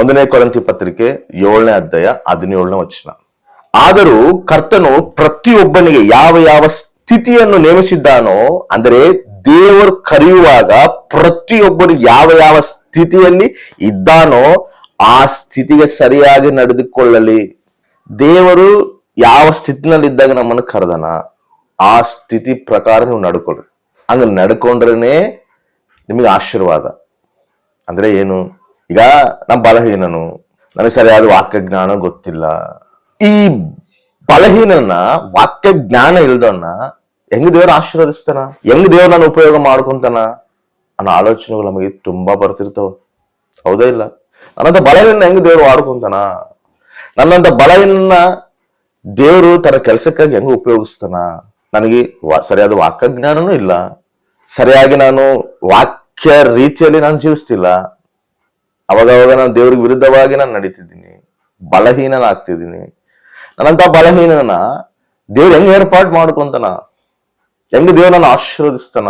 ಒಂದನೇ ಕೊರಂತಿ ಪತ್ರಿಕೆ ಏಳನೇ ಅಧ್ಯಾಯ ಹದಿನೇಳನೇ ವಚನ. ಆದರೂ ಕರ್ತನು ಪ್ರತಿಯೊಬ್ಬನಿಗೆ ಯಾವ ಯಾವ ಸ್ಥಿತಿಯನ್ನು ನೇಮಿಸಿದ್ದಾನೋ, ಅಂದರೆ ದೇವರು ಕರೆಯುವಾಗ ಪ್ರತಿಯೊಬ್ಬನಿಗೆ ಯಾವ ಯಾವ ಸ್ಥಿತಿಯಲ್ಲಿ ಇದ್ದಾನೋ, ಆ ಸ್ಥಿತಿಗೆ ಸರಿಯಾಗಿ ನಡೆದುಕೊಳ್ಳಲಿ. ದೇವರು ಯಾವ ಸ್ಥಿತಿನಲ್ಲಿ ಇದ್ದಾಗ ನಮ್ಮನ್ನು ಕರೆದನ? ಆ ಸ್ಥಿತಿ ಪ್ರಕಾರ ನೀವು ನಡ್ಕೊಳ್ರಿ ಹಂಗ ನಡ್ಕೊಂಡ್ರೇನೆ ನಿಮಗೆ ಆಶೀರ್ವಾದ. ಅಂದ್ರೆ ಏನು? ಈಗ ನಾನು ಬಲಹೀನನು, ನನಗೆ ಸರಿಯಾದ ವಾಕ್ಯ ಜ್ಞಾನ ಗೊತ್ತಿಲ್ಲ. ಈ ಬಲಹೀನನ ವಾಕ್ಯ ಜ್ಞಾನ ಇಲ್ದವನ್ನ ಹೆಂಗ್ ದೇವ್ರ ಆಶೀರ್ವದಿಸ್ತಾನ? ಹೆಂಗ್ ದೇವ್ರ ನಾನು ಉಪಯೋಗ ಮಾಡ್ಕೊಂತಾನ? ಅನ್ನೋ ಆಲೋಚನೆಗಳು ನಮಗೆ ತುಂಬಾ ಬರ್ತಿರ್ತಾವ. ಹೌದೇ ಇಲ್ಲ? ನನ್ನಂತ ಬಲಹೀನ ಹೆಂಗ್ ದೇವ್ರು ಆಡ್ಕೊಂತಾನ ನನ್ನಂತ ಬಲಹೀನ ದೇವರು ತನ್ನ ಕೆಲಸಕ್ಕಾಗಿ ಹೆಂಗ್ ಉಪಯೋಗಿಸ್ತಾನ? ನನಗೆ ಸರಿಯಾದ ವಾಕ್ಯ ಜ್ಞಾನನೂ ಇಲ್ಲ. ಸರಿಯಾಗಿ ನಾನು ವಾಕ್ಯ ರೀತಿಯಲ್ಲಿ ನಾನು ಜೀವಿಸ್ತಿಲ್ಲ. ಅವಾಗ ಅವಾಗ ನಾನು ದೇವ್ರಿಗೆ ವಿರುದ್ಧವಾಗಿ ನಾನು ನಡೀತಿದ್ದೀನಿ. ಬಲಹೀನನಾಗ್ತಿದ್ದೀನಿ. ನನ್ನಂತ ಬಲಹೀನನ ದೇವ್ರು ಹೆಂಗ್ ಏರ್ಪಾಟ್ ಮಾಡ್ಕೊಂತಾನ? ಹೆಂಗ್ ದೇವ್ರ ನನ್ನ ಆಶೀರ್ವದಿಸ್ತಾನ?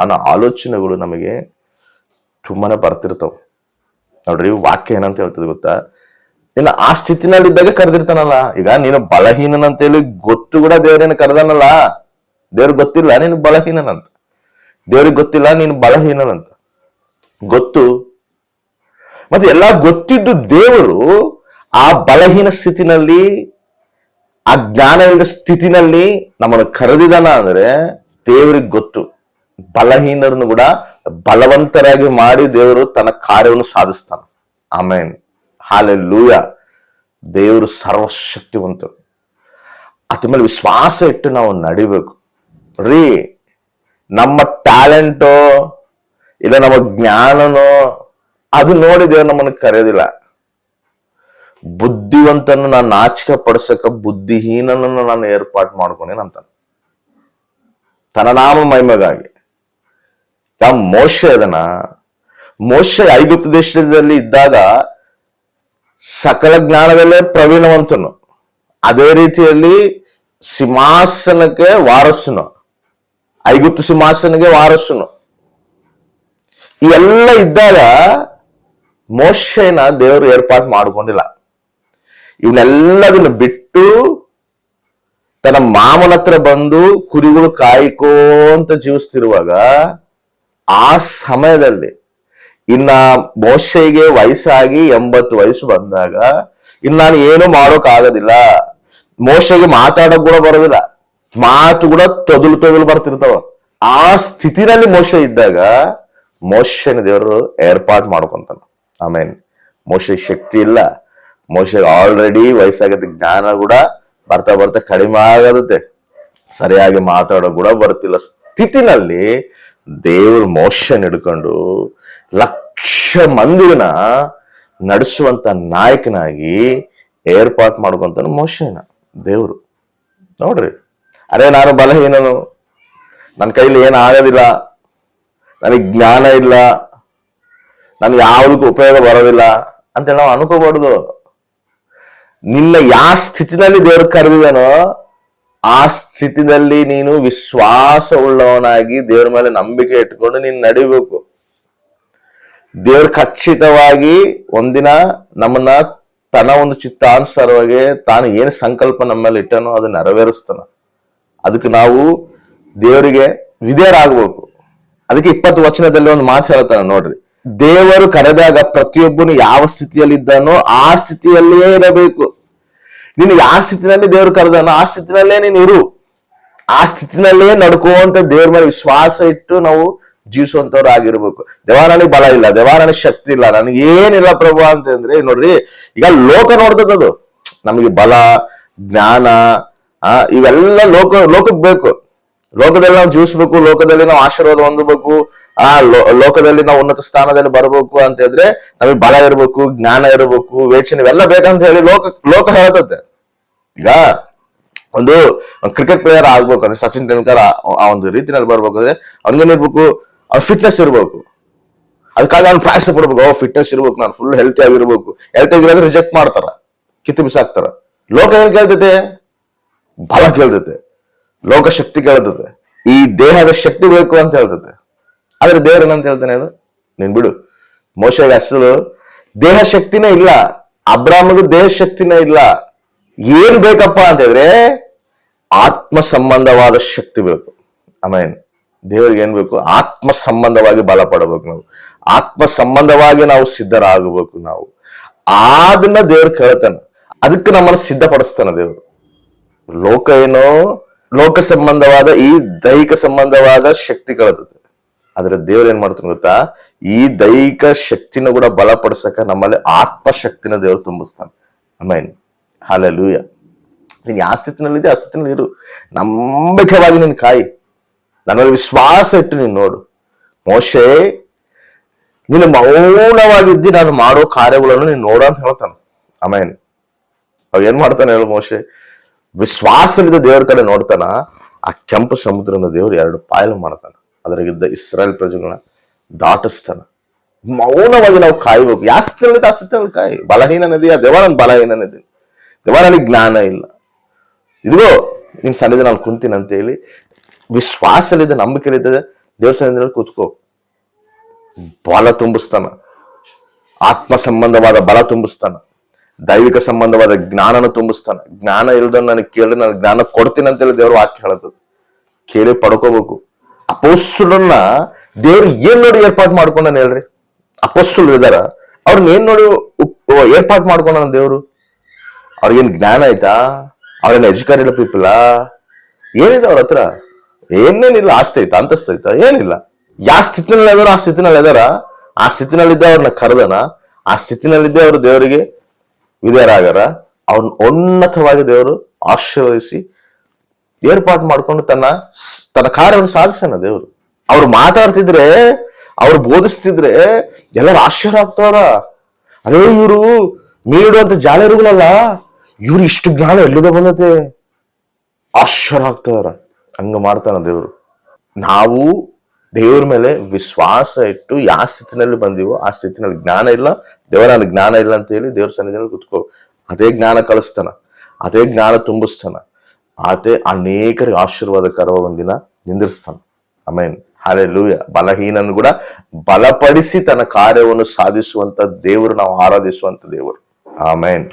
ಅನ್ನೋ ಆಲೋಚನೆಗಳು ನಮಗೆ ತುಂಬಾನೇ ಬರ್ತಿರ್ತಾವ. ನೋಡ್ರಿ ವಾಕ್ಯ ಏನಂತ ಹೇಳ್ತದೆ ಗೊತ್ತಾ? ಇನ್ನ ಆ ಸ್ಥಿತಿನಲ್ಲಿದ್ದಾಗ ಕರೆದಿರ್ತಾನಲ್ಲ. ಈಗ ನೀನು ಬಲಹೀನನಂತೇಳಿ ಗೊತ್ತು ಕೂಡ ದೇವ್ರೇನು ಕರೆದಾನಲ್ಲ. ದೇವ್ರಿಗೆ ಗೊತ್ತಿಲ್ಲ ನೀನು ಬಲಹೀನನಂತ. ದೇವ್ರಿಗೆ ಗೊತ್ತಿಲ್ಲ ನೀನು ಬಲಹೀನನಂತ. ಗೊತ್ತು ಮತ್ತೆ ಎಲ್ಲ ಗೊತ್ತಿದ್ದು ದೇವರು ಆ ಬಲಹೀನ ಸ್ಥಿತಿನಲ್ಲಿ, ಆ ಜ್ಞಾನ ಇಲ್ಲದ ಸ್ಥಿತಿನಲ್ಲಿ ನಮ್ಮನ್ನು ಕರೆದಿದಾನ ಅಂದ್ರೆ ದೇವರಿಗೆ ಗೊತ್ತು. ಬಲಹೀನರನ್ನು ಕೂಡ ಬಲವಂತರಾಗಿ ಮಾಡಿ ದೇವರು ತನ್ನ ಕಾರ್ಯವನ್ನು ಸಾಧಿಸ್ತಾನೆ. ಆಮೇನ್. ಹಾಲೆ ಲೂಯ ದೇವರು ಸರ್ವಶಕ್ತಿವಂತರು. ಅತಿ ಮೇಲೆ ವಿಶ್ವಾಸ ಇಟ್ಟು ನಾವು ನಡಿಬೇಕು. ರೀ, ನಮ್ಮ ಟ್ಯಾಲೆಂಟೋ, ಇಲ್ಲ ನಮ್ಮ ಜ್ಞಾನನೋ ಅದು ನೋಡಿ ದೇವ್ರು ನಮ್ಮನ್ನ ಕರೆಯೋದಿಲ್ಲ ಬುದ್ಧಿವಂತನ ನಾನು ನಾಚಿಕೆ ಪಡಿಸಕ ಬುದ್ಧಿಹೀನನನ್ನು ನಾನು ಏರ್ಪಾಟ್ ಮಾಡ್ಕೊಂಡೇನಂತ ತನ್ನ ನಾಮ ಮಹಿಮೆಗಾಗಿ. ಯಾವ ಮೋಶ ಅದನ ಮೋಶ ಐಗುಪ್ತ ದೇಶದಲ್ಲಿ ಇದ್ದಾಗ ಸಕಲ ಜ್ಞಾನದಲ್ಲೇ ಪ್ರವೀಣವಂತನು. ಅದೇ ರೀತಿಯಲ್ಲಿ ಸಿಂಹಾಸನಕ್ಕೆ ವಾರಸ್ಸನು ಐಗುಪ್ತ ಸಿಂಹಾಸನಕ್ಕೆ ವಾರಸ್ಸನು ಇವೆಲ್ಲ ಇದ್ದಾಗ ಮೋಶನ ದೇವರು ಏರ್ಪಾಟ್ ಮಾಡ್ಕೊಂಡಿಲ್ಲ. ಇವನ್ನೆಲ್ಲದನ್ನ ಬಿಟ್ಟು ತನ್ನ ಮಾಮನ ಹತ್ರ ಬಂದು ಕುರಿಗಳು ಕಾಯ್ಕೋಂತ ಜೀವಿಸ್ತಿರುವಾಗ ಆ ಸಮಯದಲ್ಲಿ ಇನ್ನ ಮೋಶೆಗೆ ವಯಸ್ಸಾಗಿ ಎಂಬತ್ತು ವಯಸ್ಸು ಬಂದಾಗ ಇನ್ನ ನಾನು ಏನು ಮಾಡೋಕ್ ಆಗೋದಿಲ್ಲ ಮೋಶೆಗೆ ಮಾತಾಡಕ್ ಕೂಡ ಬರೋದಿಲ್ಲ. ಮಾತು ಕೂಡ ತೊದಲು ತೊದಲು ಬರ್ತಿರ್ತಾವ. ಆ ಸ್ಥಿತಿನಲ್ಲಿ ಮೋಶ ಇದ್ದಾಗ ಮೋಶನ ದೇವರು ಏರ್ಪಾಟ್ ಮಾಡ್ಕೊಂತಾನ. ಆಮೇಲೆ ಮೋಶ ಶಕ್ತಿ ಇಲ್ಲ. ಮೋಶ ಆಲ್ರೆಡಿ ವಯಸ್ಸಾಗತ್ತೆ ಜ್ಞಾನ ಕೂಡ ಬರ್ತಾ ಬರ್ತಾ ಕಡಿಮೆ ಆಗತ್ತೆ ಸರಿಯಾಗಿ ಮಾತಾಡೋ ಕೂಡ ಬರ್ತಿಲ್ಲ. ಸ್ಥಿತಿನಲ್ಲಿ ದೇವ್ರ ಮೋಶನ್ ಹಿಡ್ಕೊಂಡು ಲಕ್ಷ ಮಂದಿನ ನಡೆಸುವಂತ ನಾಯಕನಾಗಿ ಏರ್ಪಾಟ್ ಮಾಡ್ಕೊಂತ ಮೋಶನ, ದೇವ್ರು. ನೋಡ್ರಿ. ಅರೆ, ನಾನು ಬಲಹೀನನು. ನನ್ನ ಕೈಲಿ ಏನು ಆಗೋದಿಲ್ಲ. ನನಗೆ ಜ್ಞಾನ ಇಲ್ಲ. ನನ್ಗೆ ಯಾವ್ದಕ್ಕೂ ಉಪಯೋಗ ಬರೋದಿಲ್ಲ ಅಂತೇಳಿ ನಾವು ಅನ್ಕೋಬಾರ್ದು. ನಿನ್ನ ಯಾವ ಸ್ಥಿತಿನಲ್ಲಿ ದೇವ್ರ ಕರೆದಿದಾನೋ ಆ ಸ್ಥಿತಿನಲ್ಲಿ ನೀನು ವಿಶ್ವಾಸ ಉಳ್ಳವನಾಗಿ ದೇವ್ರ ಮೇಲೆ ನಂಬಿಕೆ ಇಟ್ಕೊಂಡು ನೀನು ನಡಿಬೇಕು. ದೇವ್ರ ಖಚಿತವಾಗಿ ಒಂದಿನ ನಮ್ಮನ್ನ ತನ್ನ ಒಂದು ಚಿತ್ತಾನುಸಾರವಾಗಿ ತಾನು ಏನು ಸಂಕಲ್ಪ ನಮ್ಮ ಮೇಲೆ ಇಟ್ಟನೋ ಅದನ್ನ ನೆರವೇರಿಸ್ತಾನ. ಅದಕ್ಕೆ ನಾವು ದೇವರಿಗೆ ವಿಧೇಯರಾಗಬೇಕು. ಅದಕ್ಕೆ ಇಪ್ಪತ್ತು ವಚನದಲ್ಲಿ ಒಂದು ಮಾತು ಹೇಳ್ತಾನೆ ನೋಡ್ರಿ. ದೇವರು ಕರೆದಾಗ ಪ್ರತಿಯೊಬ್ಬನು ಯಾವ ಸ್ಥಿತಿಯಲ್ಲಿ ಇದ್ದಾನೋ ಆ ಸ್ಥಿತಿಯಲ್ಲೇ ಇರಬೇಕು. ನೀನು ಯಾವ ಸ್ಥಿತಿನಲ್ಲಿ ದೇವರು ಕರೆದಾನೋ ಆ ಸ್ಥಿತಿನಲ್ಲೇ ನೀನು ಇರು. ಆ ಸ್ಥಿತಿನಲ್ಲೇ ನಡ್ಕೋಂತ ದೇವ್ರ ಮೇಲೆ ವಿಶ್ವಾಸ ಇಟ್ಟು ನಾವು ಜೀವಿಸುವಂತವ್ರು ಆಗಿರ್ಬೇಕು ದೇವ ಬಲ ಇಲ್ಲ ದೇವ ಶಕ್ತಿ ಇಲ್ಲ, ನನಗೆ ಏನಿಲ್ಲ ಪ್ರಭು ಅಂತಂದ್ರೆ ನೋಡ್ರಿ, ಈಗ ಲೋಕ ನೋಡ್ತದದು ನಮಗೆ ಬಲ, ಜ್ಞಾನ, ಆ, ಇವೆಲ್ಲ ಲೋಕ ಲೋಕಕ್ ಬೇಕು. ಲೋಕದಲ್ಲಿ ನಾವು ಜೀವಿಸ್ಬೇಕು, ಲೋಕದಲ್ಲಿ ನಾವು ಆಶೀರ್ವಾದ ಹೊಂದಬೇಕು ಆ ಲೋಕದಲ್ಲಿ ನಾವು ಉನ್ನತ ಸ್ಥಾನದಲ್ಲಿ ಬರಬೇಕು ಅಂತ ಹೇಳಿದ್ರೆ ನಮಗೆ ಬಲ ಇರಬೇಕು, ಜ್ಞಾನ ಇರಬೇಕು, ವೇಚನೆ ಇವೆಲ್ಲ ಬೇಕಂತ ಹೇಳಿ ಲೋಕ ಲೋಕ ಹೇಳ್ತದೆ. ಈಗ ಒಂದು ಕ್ರಿಕೆಟ್ ಪ್ಲೇಯರ್ ಆಗ್ಬೇಕಂದ್ರೆ ಸಚಿನ್ ತೆಂಡೂಲ್ಕರ್ ಆ ಆ ಒಂದು ರೀತಿನಲ್ಲಿ ಬರ್ಬೇಕು ಅಂದ್ರೆ ಅವ್ನಿಗೇನಿರ್ಬೇಕು ಅವ್ನ ಫಿಟ್ನೆಸ್ ಇರ್ಬೇಕು. ಅದಕ್ಕಾಗಿ ಅವ್ನು ಪ್ರಯಾಸ ಪಡ್ಬೇಕು. ಅವ್ ಫಿಟ್ನೆಸ್ ಇರ್ಬೇಕು, ನಾನು ಫುಲ್ ಹೆಲ್ತಿ ಆಗಿರ್ಬೇಕು. ಹೆಲ್ತಿ ಆಗಿರೋದ್ರೆ ರಿಜೆಕ್ಟ್ ಮಾಡ್ತಾರ. ಕಿತ್ತು ಬಿಸಾಕ್ತಾರ. ಲೋಕ ಏನ್ ಕೇಳ್ತೈತೆ? ಬಲ ಕೇಳ್ತೈತೆ. ಲೋಕ ಶಕ್ತಿ ಕೇಳ್ತದೆ ಈ ದೇಹದ ಶಕ್ತಿ ಬೇಕು ಅಂತ ಹೇಳ್ತದೆ ಆದ್ರೆ ದೇವ್ರ ಏನಂತ ಹೇಳ್ತಾನೆ ಅದು ನೀನ್ ಬಿಡು. ಮೋಶಗೆ ಅಸಲು ದೇಹ ಶಕ್ತಿನೇ ಇಲ್ಲ. ಅಬ್ರಾಹ್ಮಗೂ ದೇಹ ಶಕ್ತಿನೇ ಇಲ್ಲ. ಏನ್ ಬೇಕಪ್ಪ ಅಂತ ಹೇಳಿದ್ರೆ ಆತ್ಮ ಸಂಬಂಧವಾದ ಶಕ್ತಿ ಬೇಕು. ಆಮೇನ್. ದೇವರಿಗೆ ಏನ್ ಬೇಕು? ಆತ್ಮ ಸಂಬಂಧವಾಗಿ ಬಲ ಪಡಬೇಕು ನಾವು. ಆತ್ಮ ಸಂಬಂಧವಾಗಿ ನಾವು ಸಿದ್ಧರಾಗಬೇಕು ನಾವು. ಆದನ್ನ ದೇವ್ರು ಕೇಳ್ತಾನೆ. ಅದಕ್ಕೆ ನಮ್ಮನ್ನು ಸಿದ್ಧಪಡಿಸ್ತಾನ ದೇವರು. ಲೋಕ ಏನು? ಲೋಕ ಸಂಬಂಧವಾದ ಈ ದೈಹಿಕ ಸಂಬಂಧವಾದ ಶಕ್ತಿ ಕಳೆದದೆ ಆದ್ರೆ ದೇವ್ರು ಏನ್ ಮಾಡ್ತಾನೆ ಗೊತ್ತಾ? ಈ ದೈಹಿಕ ಶಕ್ತಿನ ಕೂಡ ಬಲಪಡಿಸಕ ನಮ್ಮಲ್ಲಿ ಆತ್ಮಶಕ್ತಿನ ದೇವ್ರು ತುಂಬಿಸ್ತಾನೆ. ಅಮೇನ್ ಹಾಲೆಲೂಯ ನೀನ್ ಯಾವ ಸ್ಥಿತಿನಲ್ಲಿದೆ ಆ ಸ್ಥಿತಿನಲ್ಲಿ ಇರು. ನಂಬಿಕೆವಾಗಿ ನೀನ್ ಕಾಯಿ. ನನ್ನಲ್ಲಿ ವಿಶ್ವಾಸ ಇಟ್ಟು ನೀನು ನೋಡು. ಮೋಶೆ, ನೀನು ಮೌನವಾಗಿದ್ದಿ ನಾನು ಮಾಡೋ ಕಾರ್ಯಗಳನ್ನು ನೀನು ನೋಡು ಅಂತ ಹೇಳ್ತಾನೆ. ಅಮೈನ್ ಅವ್ ಏನ್ ಮಾಡ್ತಾನೆ ಹೇಳು ಮೋಶೆ? ವಿಶ್ವಾಸವಿದ್ದ ದೇವ್ರ ಕಡೆ ನೋಡ್ತಾನ, ಆ ಕೆಂಪು ಸಮುದ್ರನ ದೇವ್ರು ಎರಡು ಪಾಯಲು ಮಾಡ್ತಾನ. ಅದ್ರಾಗಿದ್ದ ಇಸ್ರಾಯೇಲ್ ಪ್ರಜೆಗಳನ್ನ ದಾಟಿಸ್ತಾನ. ಮೌನವಾಗಿ ನಾವು ಕಾಯ್ಬೇಕು. ಯಾವ ಸ್ಥಿತಿಯಲ್ಲಿ ಕಾಯಿ. ಬಲಹೀನ ನದಿಯ ದೇವ ನನ್ನ ಬಲಹೀನ ನದಿ. ದೇವ ನನಗೆ ಜ್ಞಾನ ಇಲ್ಲ. ಇದಿಗೋ, ನಿನ್ ಸನ್ನಿಧಿ ನಾನು ಕುಂತೀನಿ ಅಂತ ಹೇಳಿ ವಿಶ್ವಾಸಲಿದೆ ನಂಬಿಕೆಲಿದ್ದ ದೇವ್ರ ಸನ್ನಿಧಿನಲ್ಲಿ ಕೂತ್ಕೋ. ಬಲ ತುಂಬಿಸ್ತಾನ. ಆತ್ಮ ಸಂಬಂಧವಾದ ಬಲ ತುಂಬಿಸ್ತಾನ. ದೈವಿಕ ಸಂಬಂಧವಾದ ಜ್ಞಾನನ ತುಂಬಿಸ್ತಾನ. ಜ್ಞಾನ ಇಲ್ದ ನನಗೆ ಕೇಳಿ ನಾನು ಜ್ಞಾನ ಕೊಡ್ತೀನಿ ಅಂತೇಳಿ ದೇವ್ರ ವಾಕ್ಯ ಹೇಳತ್ತದ. ಕೇಳಿ ಪಡ್ಕೋಬೇಕು. ಅಪೋಸ್ತಲನ್ನ ದೇವ್ರು ಏನ್ ನೋಡಿ ಏರ್ಪಾಟ್ ಮಾಡ್ಕೊಂಡಾನ ಹೇಳ್ರಿ? ಅಪೋಸ್ತಲು ಇದಾರ. ಅವ್ರನ್ನ ಏನ್ ನೋಡಿ ಏರ್ಪಾಟ್ ಮಾಡ್ಕೊಂಡಾನ ದೇವ್ರು? ಅವ್ರಿಗೇನ್ ಜ್ಞಾನ ಆಯ್ತಾ? ಅವ್ರೇನ್ ಎಜುಕೇಟೆಡ್ ಪೀಪಲ್ ಏನಿದೆ ಅವ್ರ ಹತ್ರ? ಏನೇನಿಲ್ಲ, ಆಸ್ತಿ ಐತಾ ಅಂತಸ್ತ ಐತಾ ಏನಿಲ್ಲ. ಯಾವ ಸ್ಥಿತಿನಲ್ಲಿ ಅದಾರ ಆ ಸ್ಥಿತಿನಲ್ಲಿ ಅದಾರ ಆ ಸ್ಥಿತಿನಲ್ಲಿದ್ದ ಅವ್ರನ್ನ ಕರೆದನ. ಆ ಸ್ಥಿತಿನಲ್ಲಿದ್ದೇ ಅವ್ರು ದೇವರಿಗೆ ವಿಧೇಯರಾಗಾರ ಅವ್ರನ್ನ ಉನ್ನತವಾಗಿ ದೇವರು ಆಶೀರ್ವದಿಸಿ ಏರ್ಪಾಟ್ ಮಾಡ್ಕೊಂಡು ತನ್ನ ತನ್ನ ಕಾರ್ಯವನ್ನು ಸಾಧಿಸನ ದೇವರು. ಅವ್ರು ಮಾತಾಡ್ತಿದ್ರೆ, ಅವ್ರು ಬೋಧಿಸ್ತಿದ್ರೆ ಎಲ್ಲರೂ ಆಶ್ಚರ್ಯ ಆಗ್ತಾರ. ಅದೇ ಇವರು ನೀಡುವಂತ ಜಾಲರುಗಳಲ್ಲ, ಇವ್ರು ಇಷ್ಟು ಜ್ಞಾನ ಎಲ್ಲಿದೆ ಬಂದತೆ? ಆಶ್ಚರ್ಯ ಆಗ್ತಾರ. ಹಂಗ ಮಾಡ್ತಾನ ದೇವರು. ನಾವು ದೇವ್ರ ಮೇಲೆ ವಿಶ್ವಾಸ ಇಟ್ಟು ಯಾವ ಸ್ಥಿತಿನಲ್ಲಿ ಬಂದಿವೋ ಆ ಸ್ಥಿತಿನಲ್ಲಿ ಜ್ಞಾನ ಇಲ್ಲ. ದೇವರ ಜ್ಞಾನ ಇಲ್ಲ ಅಂತ ಹೇಳಿ ದೇವ್ರ ಸನ್ನಿಧಿಯಲ್ಲಿ ಕುತ್ಕೋ. ಅದೇ ಜ್ಞಾನ ಕಲಿಸ್ತಾನ. ಅದೇ ಜ್ಞಾನ ತುಂಬಿಸ್ತಾನ. ಆತೆ ಅನೇಕರಿಗೆ ಆಶೀರ್ವಾದಕರವಾದ ಒಂದಿನ ನಿಂದಿರ್ಸ್ತಾನ ಆಮೇನ್ ಹಾಲೆ ಲೂಯ ಬಲಹೀನನ್ನು ಕೂಡ ಬಲಪಡಿಸಿ ತನ್ನ ಕಾರ್ಯವನ್ನು ಸಾಧಿಸುವಂತ ದೇವರು ನಾವು ಆರಾಧಿಸುವಂತ ದೇವರು ಆಮೇನ್